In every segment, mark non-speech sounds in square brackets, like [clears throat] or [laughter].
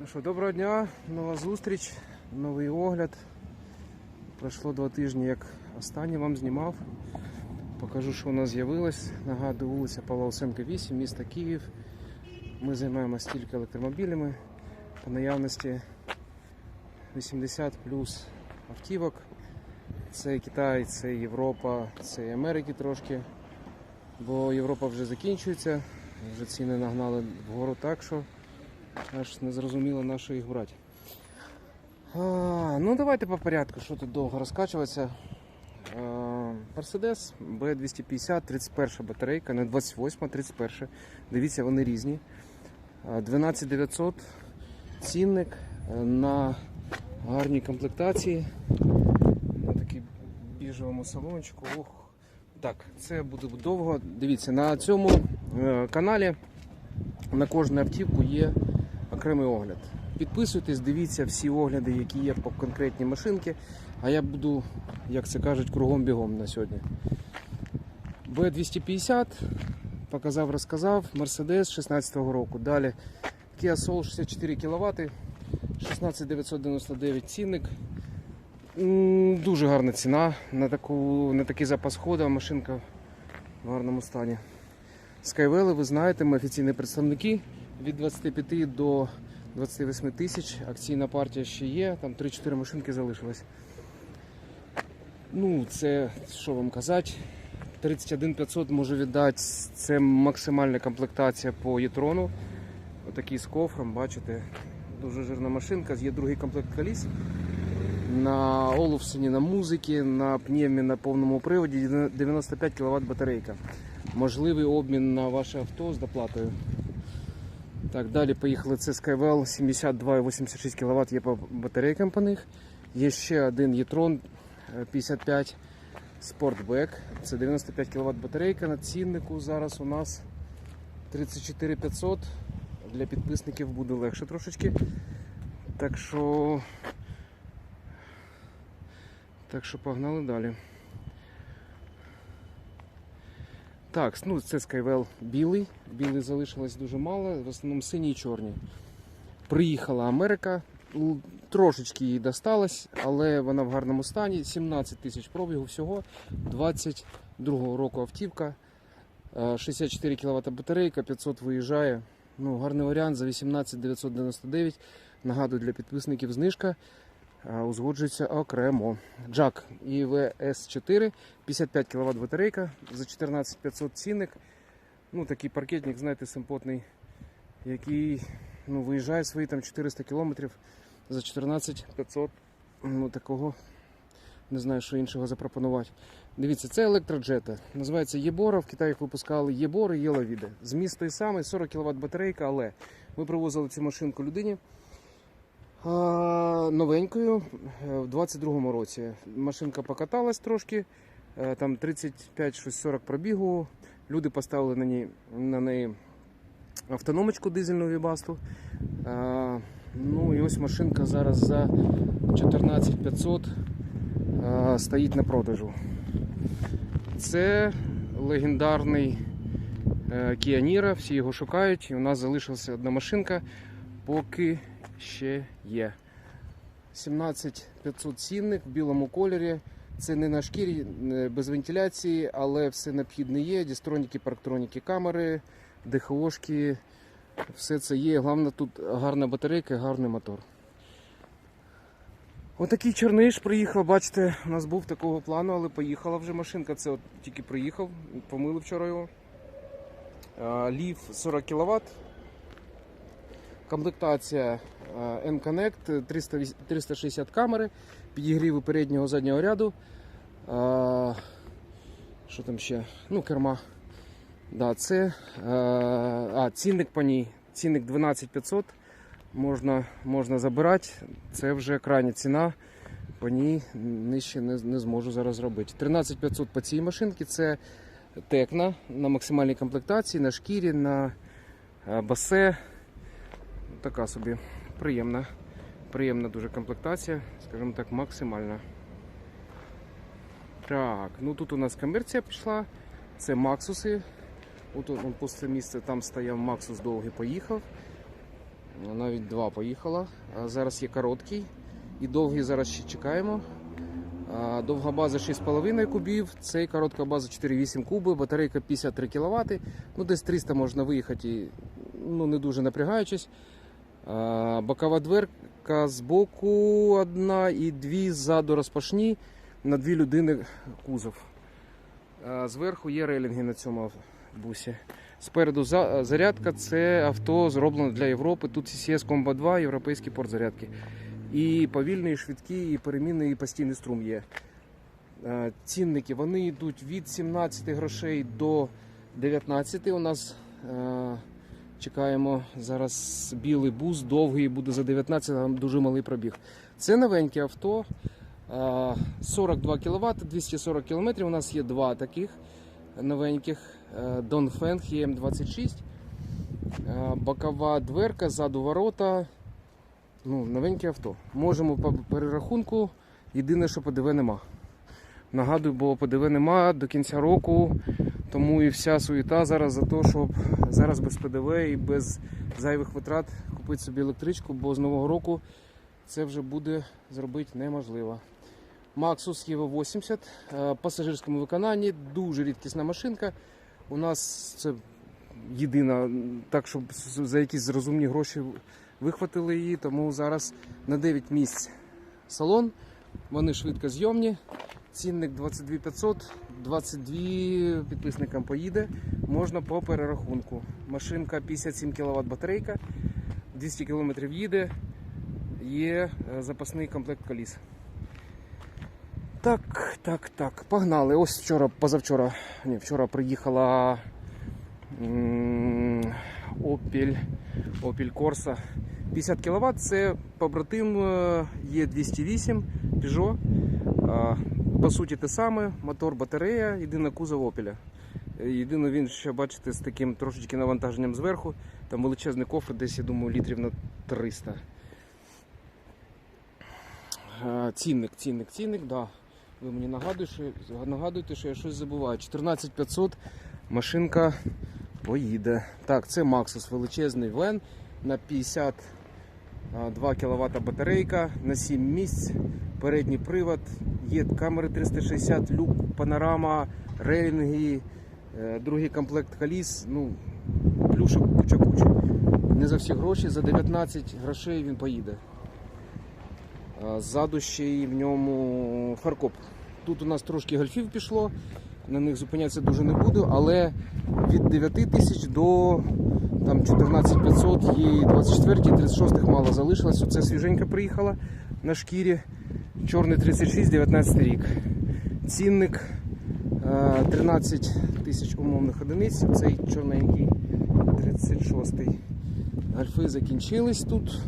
Ну що, доброго дня, нова зустріч, новий огляд. Пройшло два тижні, як останній вам знімав. Покажу, що у нас з'явилось. Нагадую, вулиця Павла Осенка 8, місто Київ. Ми займаємося тільки електромобілями. По наявності 80 плюс автівок. Це Китай, це Європа, це і Америки трошки. Бо Європа вже закінчується, вже ціни нагнали вгору так, що аж не зрозуміло на що їх брати. А, ну давайте по порядку, що тут довго розкачуватися. Mercedes B250, 31 батарейка, не 28, 31. Дивіться, вони різні. 12900 цінник е, на гарній комплектації. На такій біжевому салончику. Ох. Так, це буде довго. Дивіться, на цьому е, каналі на кожну автівку є окремий огляд. Підписуйтесь, дивіться всі огляди, які є по конкретній машинці. А я буду, як це кажуть, кругом бігом на сьогодні. B250, показав, розказав, Mercedes 16-го року. Далі Kia Soul 64 кВт, 16999 цінник. Дуже гарна ціна на, таку, на такий запас ходу, машинка в гарному стані. Skywell, ви знаєте, ми офіційні представники від 25 до 28 тисяч. Акційна партія ще є, там 3-4 машинки залишилось. Ну, це що вам казати? 31 500 можу віддати. Це максимальна комплектація по Єтрону. Отакий з кофром, бачите, дуже жирна машинка. Є другий комплект коліс. На Олufсені, на музиці, на пневмі на повному приводі 95 кВт батарейка. Можливий обмін на ваше авто з доплатою. Так, далі поїхали. Це Skywell 72,86 кВт є по батарейкам по них. Є ще один Єтрон 55 Sportback. Це 95 кВт батарейка на ціннику. Зараз у нас 34 500. Для підписників буде легше трошечки. Так що. Так що погнали далі. Так, ну це Skywell білий. Білий залишилось дуже мало, в основному сині і чорні. Приїхала Америка, трошечки їй досталось, але вона в гарному стані. 17 тисяч пробігу всього. 22 року автівка. е, 64 кВт батарейка, 500 виїжджає. Ну, гарний варіант за 18 999. Нагадую для підписників знижка. Е, Узгоджується окремо. Джак ІВС 4 55 кВт батарейка за 14 500 цінник. Ну, такий паркетник, знаєте, симпотний, який ну, виїжджає свої там 400 км за 14 500. Ну, такого не знаю, що іншого запропонувати. Дивіться, це електроджета. Називається Єбора. В Китаї їх випускали Єбори, Єловіде. Зміст той самий, 40 кВт батарейка, але ми привозили цю машинку людині. Новенькою е, в 22-му році. Машинка покаталась трошки, е, там 35-40 пробігу. Люди поставили на неї, на неї автономочку дизельну вібасту. Ну і ось машинка зараз за 14 500 а, стоїть на продажу. Це легендарний е, Niro, всі його шукають. І у нас залишилася одна машинка, поки ще є. 17 500 цінник в білому кольорі. Це не на шкірі, без вентиляції, але все необхідне є. Дістроніки, парктроніки, камери, ДХОшки. Все це є. Головне тут гарна батарейка гарний мотор. Отакий чорниш приїхав, бачите, у нас був такого плану, але поїхала вже машинка. Це от тільки приїхав, помили вчора його. Лів 40 кВт. Комплектація а, N-Connect 360 камери, підігріви переднього заднього ряду. А, Що там ще? Ну, керма. Да, це, а, а, цінник по ній. Цінник 12500 можна, можна забирати. Це вже крайня ціна. По ній нижче не, не зможу зараз зробити. 13500 по цій машинці це текна на максимальній комплектації, на шкірі, на е, басе. Така собі приємна, приємна дуже комплектація, скажімо так, максимальна. Так, ну тут у нас комерція пішла. Це Максуси. От он, пусте місце, там стояв Максус довгий, поїхав. Навіть два поїхало. А Зараз є короткий і довгий зараз ще чекаємо. Довга база 6,5 кубів, цей коротка база 4,8 куби, батарейка 53 кВт. Ну, десь 300 можна виїхати, ну, не дуже напрягаючись. Бокова дверка з боку одна і дві ззаду розпашні на дві людини кузов. Зверху є рейлінги на цьому бусі. Спереду зарядка це авто зроблено для Європи. Тут CCS Combo 2, європейський порт зарядки. І повільний, і швидкий, і перемінний, і постійний струм є. Цінники вони йдуть від 17 грошей до 19. У нас чекаємо зараз білий бус, довгий буде за 19, там дуже малий пробіг. Це новеньке авто. е, 42 кВт, 240 км. У нас є два таких новеньких. е, Dongfeng EM26. Е, Бокова дверка, ззаду ворота. Ну, новеньке авто. Можемо по перерахунку. Єдине, що ПДВ нема. Нагадую, бо ПДВ нема до кінця року, тому і вся суєта зараз за те, щоб зараз без ПДВ і без зайвих витрат купити собі електричку, бо з нового року це вже буде зробити неможливо. Maxus EV80 е, в пасажирському виконанні, дуже рідкісна машинка. У нас це єдина, так щоб за якісь розумні гроші вихватили її, тому зараз на 9 місць салон. Вони швидко зйомні. Цінник 22 500, 22 підписникам поїде. Можна по перерахунку. Машинка 57 кВт батарейка, 200 км їде, є е, запасний комплект коліс. Так, так, так, погнали. Ось вчора, позавчора, ні, вчора приїхала Opel, Opel Corsa 50 кВт. Це побратим е, є 208 Peugeot. По суті, те саме, мотор, батарея, єдине кузов Opel. Е, Єдине він ще бачите з таким трошечки навантаженням зверху. Там величезний кофр, десь я думаю, літрів на 300. Е, Цінник, цінник, цінник, да. Ви мені нагадуєте, що, нагадуєте, що я щось забуваю. 14500 машинка поїде. Так, це Maxus величезний вен на 52 кВт батарейка, на 7 місць, передній привод, є камери 360, люк, панорама, рейлінги, е, другий комплект коліс. Ну, плюшок куча куча. Не за всі гроші, за 19 грошей він поїде. Ззаду ще й в ньому фаркоп. Тут у нас трошки гольфів пішло, на них зупинятися дуже не буду, але від 9 тисяч до там, 14 500 є 24 і 36 мало залишилось. Оце свіженька приїхала на шкірі. Чорний 36, 19 рік. Цінник е, 13 тисяч умовних одиниць. Цей чорненький 36. Гольфи закінчились тут.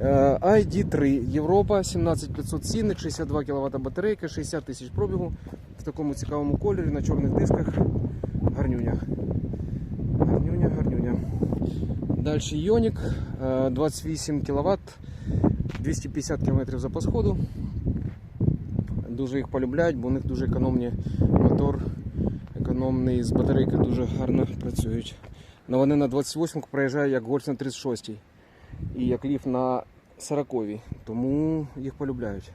Е, ID3 Європа 17500 цінник, 62 кВт батарейка, 60 тисяч пробігу в такому цікавому кольорі на чорних дисках. Гарнюня, гарнюня. Далі Йонік 28 кВт, 250 км запас ходу. Дуже їх полюбляють, бо у них дуже економний мотор, економний з батарейки дуже гарно працюють. Но вони на 28 проїжджають як гольф на 36 і як ліф на 40 -й. тому їх полюбляють.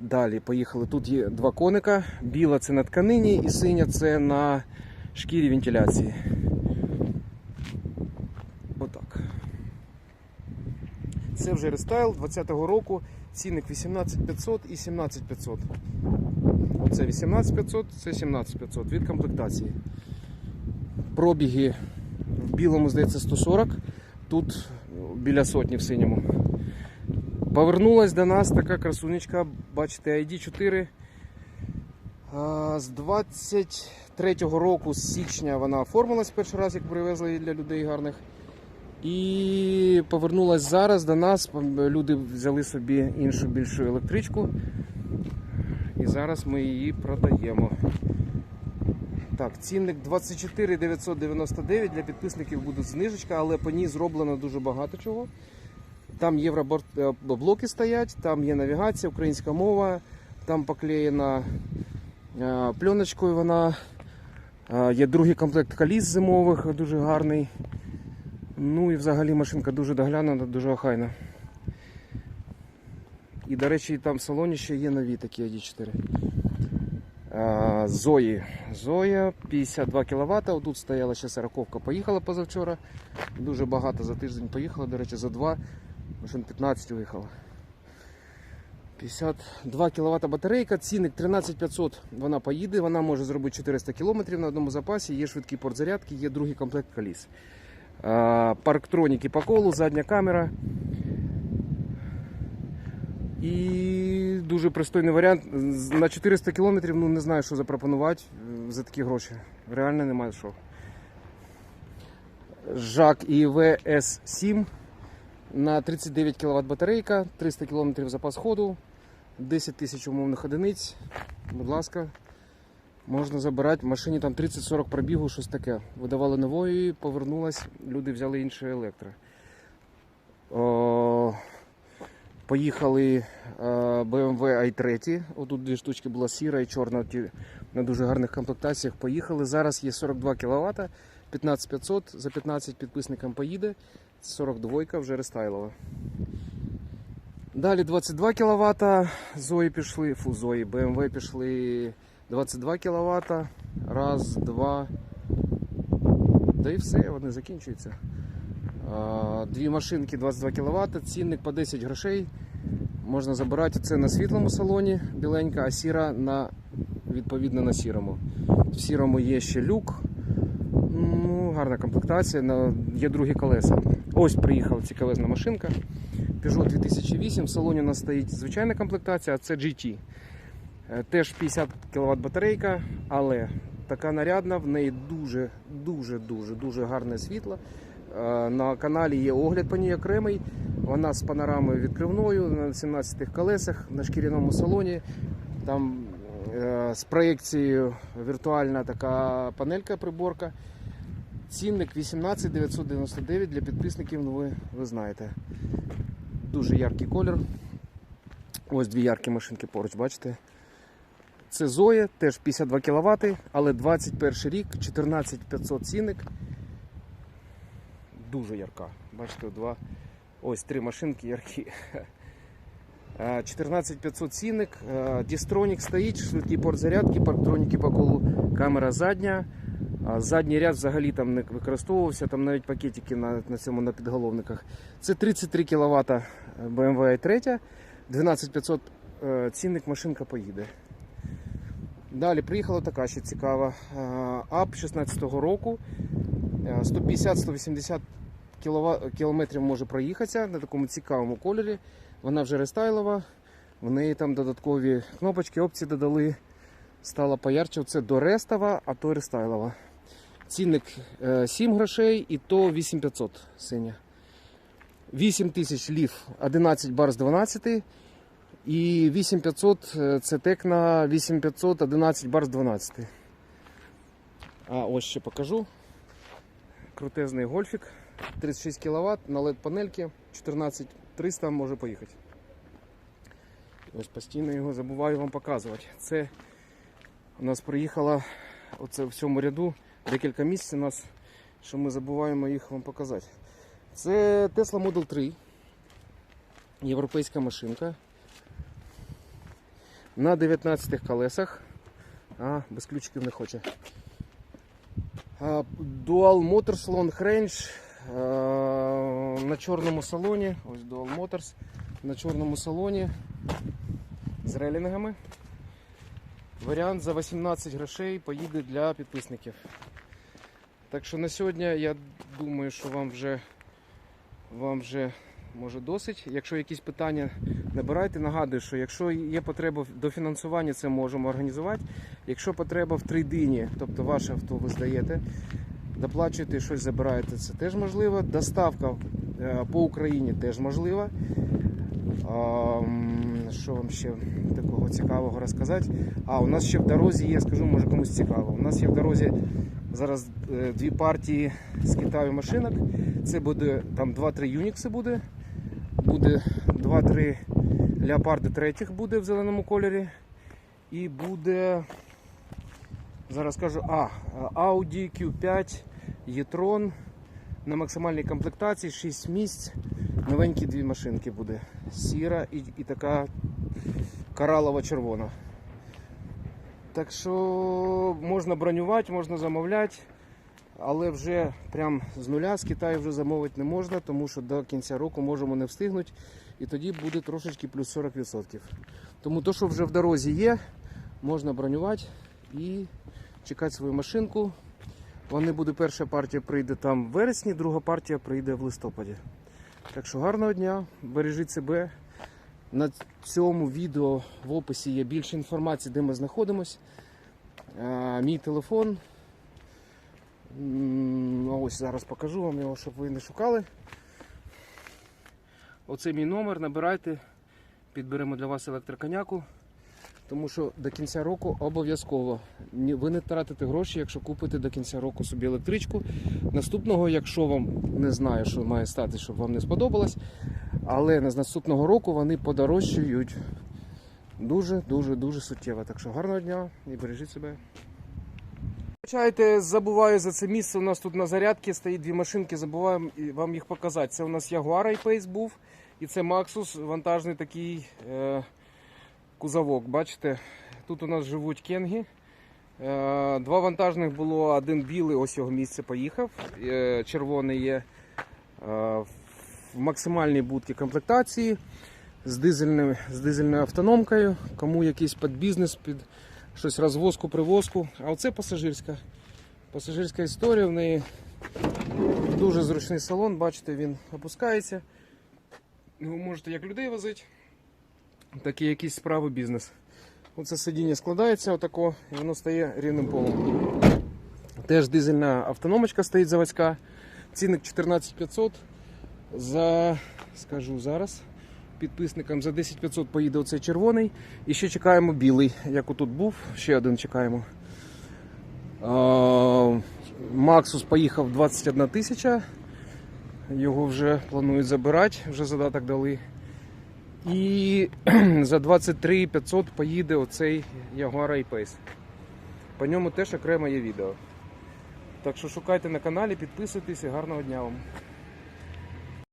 Далі поїхали. Тут є два коника. Біла це на тканині і синя це на шкірі вентиляції. Це вже рестайл 20-го року. Цінник 18500 і 17500. Оце 18500, це 17500 від комплектації. Пробіги в білому, здається, 140, тут біля сотні в синьому. Повернулась до нас така красунечка, бачите, ID4. З 23-го року, з січня, вона оформилась перший раз, як привезли її для людей гарних. І повернулась зараз до нас. Люди взяли собі іншу більшу електричку. І зараз ми її продаємо. Так, цінник 24 999 для підписників буде знижечка, але по ній зроблено дуже багато чого. Там євроблоки стоять, там є навігація, українська мова, там поклеєна е, пленочкою вона. Е, Є другий комплект коліс зимових, дуже гарний. Ну і взагалі машинка дуже доглянута, дуже охайна. І, до речі, там в салоні ще є нові такі ID4. А, Зої. Зоя 52 кВт. Отут стояла ще 40 поїхала позавчора. Дуже багато за тиждень поїхала, до речі, за два. Машин 15 виїхала. 52 кВт батарейка, цінник 13500 вона поїде, вона може зробити 400 км на одному запасі, є швидкий порт зарядки, є другий комплект коліс. А, Парктроніки по колу, задня камера. І дуже пристойний варіант. На 400 км ну, не знаю, що запропонувати е, за такі гроші. Реально немає що. Жак ІВ С7 на 39 кВт батарейка, 300 км запас ходу, 10 тисяч умовних одиниць. Будь ласка, можна забирати. В машині там 30-40 пробігу, щось таке. Видавали нової, повернулась, люди взяли інше електро. О, поїхали е, BMW i3. Отут дві штучки була сіра і чорна на дуже гарних комплектаціях. Поїхали. Зараз є 42 кВт, 15500, за 15 підписникам поїде. 42 вже рестайлова. Далі 22 кВт, Зої пішли, фу, Зої, BMW пішли 22 кВт. Раз, два. Да і все, вони закінчуються. Дві машинки 22 кВт, цінник по 10 грошей. Можна забирати це на світлому салоні, біленька, а сіра на, відповідно на сірому. В сірому є ще люк. Ну, гарна комплектація, є другі колеса. Ось приїхала цікавезна машинка. Peugeot 2008. В салоні у нас стоїть звичайна комплектація, а це GT. Е, Теж 50 кВт батарейка, але така нарядна, в неї дуже, дуже, дуже, дуже гарне світло. Е, На каналі є огляд по ній окремий. Вона з панорамою відкривною на 17 колесах на шкіряному салоні. Там е, з проєкцією віртуальна така панелька приборка. Цінник 18 999 для підписників, ну ви, ви знаєте. Дуже яркий колір. Ось дві яркі машинки поруч, бачите. Це Зоя, теж 52 кВт, але 21 рік, 14500 цінник. Дуже ярка. Бачите, два. Ось три машинки яркі. Е, 14500 цінник, е, Дістронік стоїть, швидкий порт зарядки, парктроніки по колу, камера задня. Задній ряд взагалі там не використовувався, там навіть пакетики на, на цьому на підголовниках. Це 33 кВт BMW i3, 12500 е, цінник машинка поїде. Далі приїхала така ще цікава е, АП 16-го року. Е, 150-180 кілова- кілометрів може проїхатися на такому цікавому кольорі. Вона вже рестайлова. В неї там додаткові кнопочки, опції додали. Стала поярче. Це до рестова, а то рестайлова. Цінник е, 7 грошей і то 8500 синя. 8 тисяч лів 11 бар з 12. І 8500 е, це текна 8500 11 бар з 12. А ось ще покажу. Крутезний гольфік. 36 кВт на LED панельки 14300 може поїхати. Ось постійно його забуваю вам показувати. Це у нас приїхала оце в цьому ряду декілька місць у нас, що ми забуваємо їх вам показати. Це Tesla Model 3. Європейська машинка. На 19 колесах. А, без ключиків не хоче. Dual Motors Long Range на чорному салоні. Ось Dual Motors на чорному салоні з релінгами. Варіант за 18 грошей поїде для підписників. Так що на сьогодні я думаю, що вам вже, вам вже може досить. Якщо якісь питання набирайте, нагадую, що якщо є потреба в дофінансуванні, це можемо організувати. Якщо потреба в трейдині, тобто ваше авто ви здаєте, доплачуєте щось забираєте, це теж можливо. Доставка е, по Україні теж можлива. Що вам ще такого цікавого розказати? А, у нас ще в дорозі є, скажу, може комусь цікаво. У нас є в дорозі зараз е, дві партії з Китаю машинок. Це буде там 2-3 Юнікси буде. Буде 2-3 леопарди третіх буде в зеленому кольорі. І буде. Зараз скажу, а, Audi Q5, e-tron на максимальній комплектації 6 місць. Новенькі дві машинки буде. Сіра і, і така коралова червона. Так що можна бронювати, можна замовляти, але вже прям з нуля з Китаю вже замовити не можна, тому що до кінця року можемо не встигнути. І тоді буде трошечки плюс 40%. Тому то, що вже в дорозі є, можна бронювати і чекати свою машинку. Вони буде перша партія прийде там в вересні, друга партія прийде в листопаді. Так що гарного дня, бережіть себе. На цьому відео в описі є більше інформації, де ми знаходимося. Мій телефон. Ось зараз покажу вам його, щоб ви не шукали. Оце мій номер, набирайте, підберемо для вас електроконяку. Тому що до кінця року обов'язково ви не тратите гроші, якщо купите до кінця року собі електричку. Наступного, якщо вам не знаю, що має стати, щоб вам не сподобалось, але з наступного року вони подорожчають дуже, дуже, дуже суттєво. Так що гарного дня і бережіть себе. Вибачайте, забуваю за це місце. У нас тут на зарядці стоїть дві машинки, забуваю вам їх показати. Це у нас Jaguar I-Pace був, і це Maxus, вантажний такий е, кузовок. Бачите, тут у нас живуть кенги. Е, два вантажних було, один білий, ось його місце поїхав. Е, червоний є е, в максимальній будці комплектації з дизельною, з дизельною автономкою. Кому якийсь під бізнес, під щось розвозку, привозку. А оце пасажирська. Пасажирська історія. В неї дуже зручний салон, бачите, він опускається. Ви можете як людей возити, так і якісь справи бізнес. Оце сидіння складається отако, і воно стає рівним полом. Теж дизельна автономочка стоїть заводська. Цінник 14500. За, скажу зараз, підписникам за 10500 поїде оцей червоний. І ще чекаємо білий, як отут був, ще один чекаємо. Максус поїхав 21 тисяча. Його вже планують забирати, вже задаток дали. І [clears throat] за 23 500 поїде оцей Jaguar I-Pace. По ньому теж окремо є відео. Так що шукайте на каналі, підписуйтесь і гарного дня вам.